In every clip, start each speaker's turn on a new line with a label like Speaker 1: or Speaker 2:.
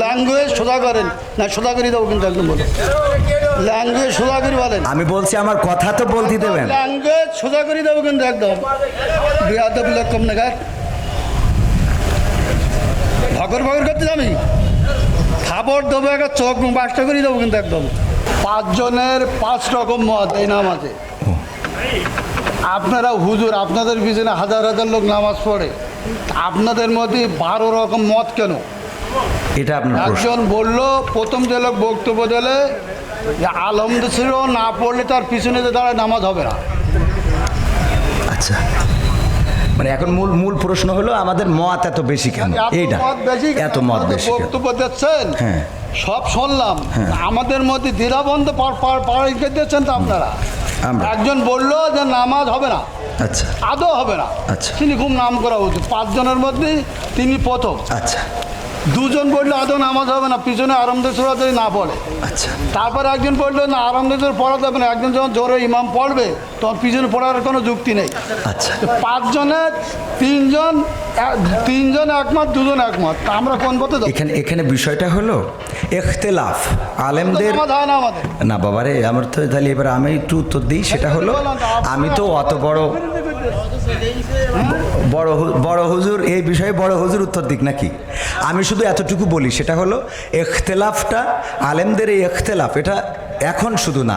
Speaker 1: Language সোজা করেন। না সোজা করে দেবো কিন্তু একদম বলো ল্যাঙ্গুয়েজ সোজা করে বলেন।
Speaker 2: আমি বলছি আমার কথা তো বলতে দেবেন।
Speaker 1: ল্যাঙ্গুয়েজ সোজা করে দেবো কিন্তু একদম। বিয়াদব লক্ষম নাগার ভগর ভগর করতে আমি খাবার দেবো একটা চোখ মুখ বাসটা করে দেবো কিন্তু একদম। পাঁচজনের পাঁচ রকম মত এই নামাজে। আপনারা হুজুর আপনাদের পিছনে হাজার হাজার লোক নামাজ পড়ে। আপনাদের মধ্যে বারো রকম মত কেন?
Speaker 2: এটা আপনার
Speaker 1: একজন বলল প্রথম যে লোক বক্তব্য দিলে যে আলমদ ছিল না পড়লে তার পিছনে যে দাঁড়ায় নামাজ হবে না।
Speaker 2: আচ্ছা। মানে এখন মূল মূল প্রশ্ন হলো আমাদের মত এত বেশি কেন? এইটা। এত মত বেশি
Speaker 1: বক্তব্য দিচ্ছেন?
Speaker 2: হ্যাঁ।
Speaker 1: সব শুনলাম। আমাদের মধ্যে দ্বিধাবন্ধ পাড়ি দিচ্ছেন তো আপনারা? একজন বলল যে নামাজ হবে না।
Speaker 2: আচ্ছা।
Speaker 1: আদৌ হবে না।
Speaker 2: আচ্ছা।
Speaker 1: তিনি খুব নাম করা উচিত। পাঁচজনের মধ্যে তিনি প্রথম।
Speaker 2: আচ্ছা।
Speaker 1: দুজন বলল আদৌ নামাজ হবে না? পিছনে আরামদেশ্বরা যদি না পড়ে।
Speaker 2: আচ্ছা।
Speaker 1: তারপর একজন পড়ল না আরামদেশ্বর পড়া যাবে না। একজন যখন জোরে ইমাম পড়বে তখন পিছনে পড়ার কোনো যুক্তি নেই।
Speaker 2: আচ্ছা।
Speaker 1: পাঁচজনের তিনজন তিনজন একমত দুজন একমত। তা আমরা কোন পথে?
Speaker 2: এখানে এখানে বিষয়টা হলো এখতেলাফ। আলেমদের
Speaker 1: না
Speaker 2: না বাবারে আমার তো তাহলে এবার আমি একটু উত্তর দিই সেটা হলো আমি তো অত বড় বড় হু- বড় হুজুর এই বিষয়ে বড় হুজুর উত্তর দিক নাকি? আমি শুধু এতটুকু বলি সেটা হলো এখতেলাফটা আলেমদের এই এখতেলাফ এটা এখন শুধু না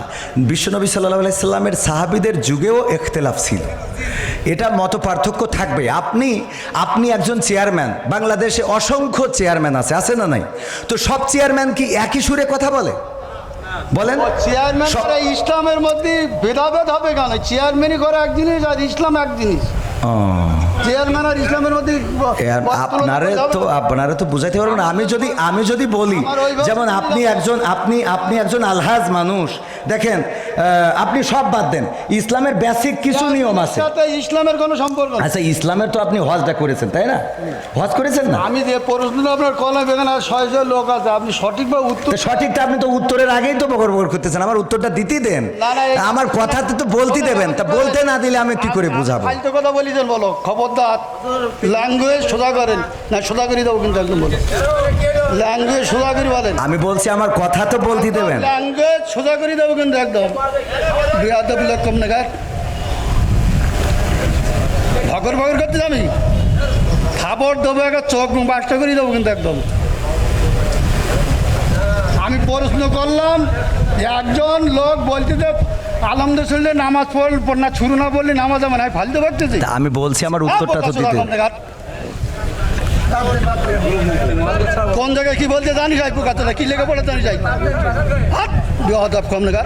Speaker 2: বিশ্বনবী সাল্লাহ আলাইসাল্লামের সাহাবিদের যুগেও এখতেলাফ ছিল। এটা মত পার্থক্য থাকবে। আপনি আপনি একজন চেয়ারম্যান বাংলাদেশে অসংখ্য চেয়ারম্যান আছে আছে না নাই? তো সব চেয়ারম্যান কি একই সুরে কথা বলে? বলেন।
Speaker 1: চেয়ারম্যান ইসলামের মধ্যে ভেদাভেদ হবে কেন? চেয়ারম্যানই করে এক জিনিস আর ইসলাম এক জিনিস।
Speaker 2: আপনারে তো আপনারে তো বুঝাইতে পারবেন আমি যদি আমি যদি বলি যেমন আপনি একজন আপনি আপনি একজন আলহাজ মানুষ দেখেন আপনি সব বাদ দেন। ইসলামের বেসিক কিছু নিয়ম আছে।
Speaker 1: ইসলামের কোনো সম্পর্ক
Speaker 2: আচ্ছা ইসলামের তো আপনি হজটা করেছেন তাই না? হজ করেছেন না?
Speaker 1: আমি যে প্রশ্ন আপনার কলম এখানে আর ছয় লোক আছে আপনি সঠিকভাবে উত্তর
Speaker 2: সঠিকটা আপনি তো উত্তরের আগেই তো বকর বকর করতেছেন আমার উত্তরটা দিতেই দেন।
Speaker 1: না, না, এই-
Speaker 2: আমার কথাতে তো বলতে দেবেন তা বলতে না দিলে আমি কি করে বুঝাবো?
Speaker 1: ফালতু কথা বলিছেন বলো। খবরদার ল্যাঙ্গুয়েজ সোজা করেন। না সোজা করে দেবো কিন্তু একদম বলো। ল্যাঙ্গুয়েজ সোজা করে বলেন।
Speaker 2: আমি বলছি আমার কথা তো বলতে দেবেন।
Speaker 1: ল্যাঙ্গুয়েজ সোজা করে দেবো কিন্তু একদম। বিয়াদব লক্ষম নাগার। ভগর ভগর করতে আমি খাবার দেবো একটা চোখ বাসটা করে দেবো কিন্তু একদম। আমি প্রশ্ন করলাম যে একজন লোক বলতে যে আলমদ শুনলে নামাজ পড়ল না ছুরু না বললে নামাজ আমার আমি ফালতে পারতেছি
Speaker 2: আমি বলছি আমার উত্তরটা তো দিতে।
Speaker 1: কোন জায়গায় কি বলতে জানি যাই পোকাতে কি লেগে পড়ে জানি যাই বিহদব কম লেগা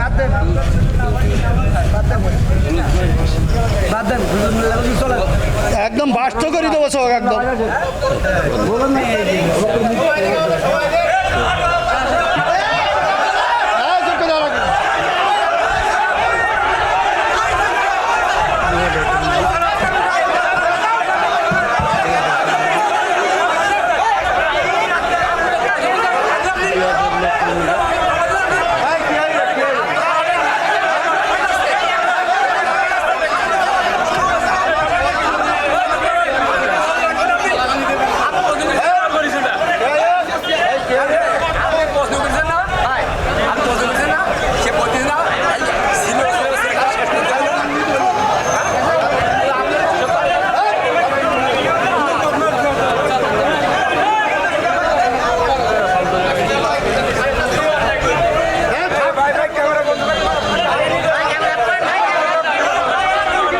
Speaker 1: একদম বাস্ত করে দেবো সব একদম।